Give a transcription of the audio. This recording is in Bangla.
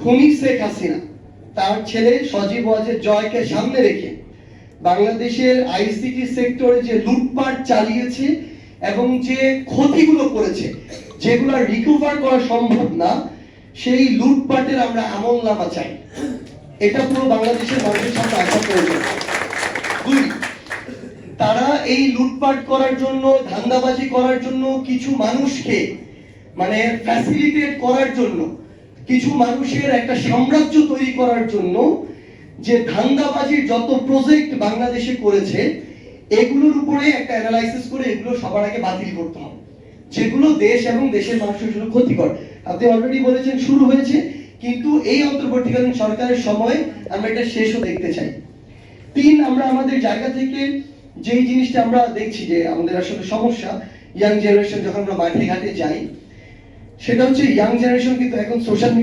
খুনি শেখ হাসিনা। তার ছেলে সজীব ওয়াজের জয়কে সামনে রেখে বাংলাদেশের আইসিটি সেক্টরে যে লুটপাট চালিয়েছে এবং যে ক্ষতিগুলো করেছে, যেগুলো রিকভার করা সম্ভব না, সেই লুটপাটের আমরা আমল নামা চাই। এটা পুরো বাংলাদেশের মানুষের সামনে দুই, তারা এই লুটপাট করার জন্য, ধান্দাবাজি করার জন্য কিছু মানুষকে মানে ফ্যাসিলিটেট করার জন্য কিছু মানুষের একটা সাম্রাজ্য তৈরি করার জন্য যে ধান্দাবাজির যত প্রজেক্ট বাংলাদেশে করেছে, এগুলোর উপরে একটা অ্যানালাইসিস করে এগুলো সবার আগে বাতিল করতে হবে। যেগুলো দেশ এবং দেশের মানুষের জন্য ক্ষতিকর। আপনি অলরেডি বলেছেন শুরু হয়েছে, কিন্তু এই অন্তর্বর্তীকালীন সরকারের সময় আমরা এটা শেষও দেখতে চাই। তিন, আমরা আমাদের জায়গা থেকে যেই জিনিসটা আমরা দেখছি যে আমাদের আসলে সমস্যা ইয়াং জেনারেশন যখন আমরা মাঠে ঘাটে যাই সেটা হচ্ছে ইয়াং জেনারেশন কিন্তু এখন সোশ্যাল